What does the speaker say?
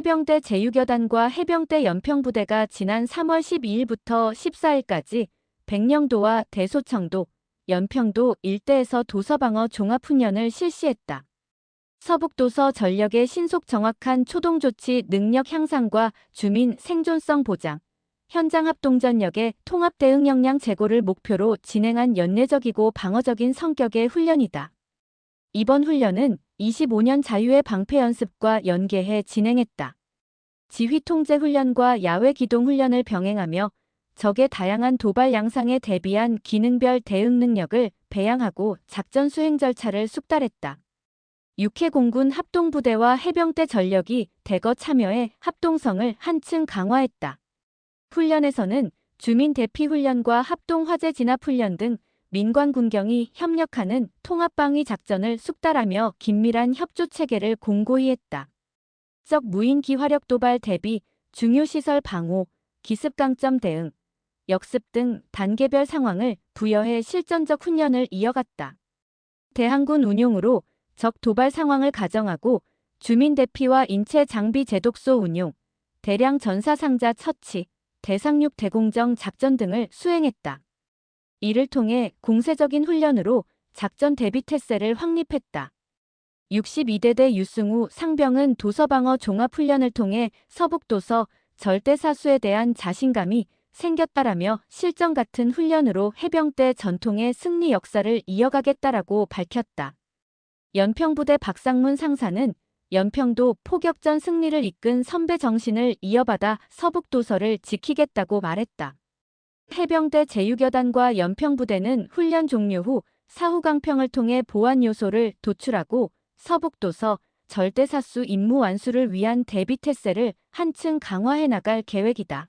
해병대 제6여단과 해병대 연평부대가 지난 3월 12일부터 14일까지 백령도와 대소청도, 연평도 일대에서 도서방어 종합훈련을 실시했다. 서북도서 전력의 신속 정확한 초동조치 능력 향상과 주민 생존성 보장, 현장 합동전력의 통합 대응 역량 제고를 목표로 진행한 연례적이고 방어적인 성격의 훈련이다. 이번 훈련은 25년 자유의 방패 연습과 연계해 진행했다. 지휘 통제 훈련과 야외 기동 훈련을 병행하며 적의 다양한 도발 양상에 대비한 기능별 대응 능력을 배양하고 작전 수행 절차를 숙달했다. 육해 공군 합동부대와 해병대 전력이 대거 참여해 합동성을 한층 강화했다. 훈련에서는 주민 대피 훈련과 합동 화재 진압 훈련 등 민관 군경이 협력하는 통합방위 작전을 숙달하며 긴밀한 협조 체계를 공고히 했다. 적 무인 기 화력 도발 대비, 중요 시설 방호, 기습 강점 대응, 역습 등 단계별 상황을 부여해 실전적 훈련을 이어갔다. 대항군 운용으로 적 도발 상황을 가정하고 주민 대피와 인체 장비 제독소 운용, 대량 전사 상자 처치, 대상륙 대공정 작전 등을 수행했다. 이를 통해 공세적인 훈련으로 작전 대비 태세를 확립했다. 62대대 유승우 상병은 도서방어 종합훈련을 통해 서북도서 절대사수에 대한 자신감이 생겼다라며 실전 같은 훈련으로 해병대 전통의 승리 역사를 이어가겠다라고 밝혔다. 연평부대 박상문 상사는 연평도 포격전 승리를 이끈 선배 정신을 이어받아 서북도서를 지키겠다고 말했다. 해병대 제6여단과 연평부대는 훈련 종료 후 사후강평을 통해 보안 요소를 도출하고 서북도서 절대사수 임무 완수를 위한 대비 태세를 한층 강화해 나갈 계획이다.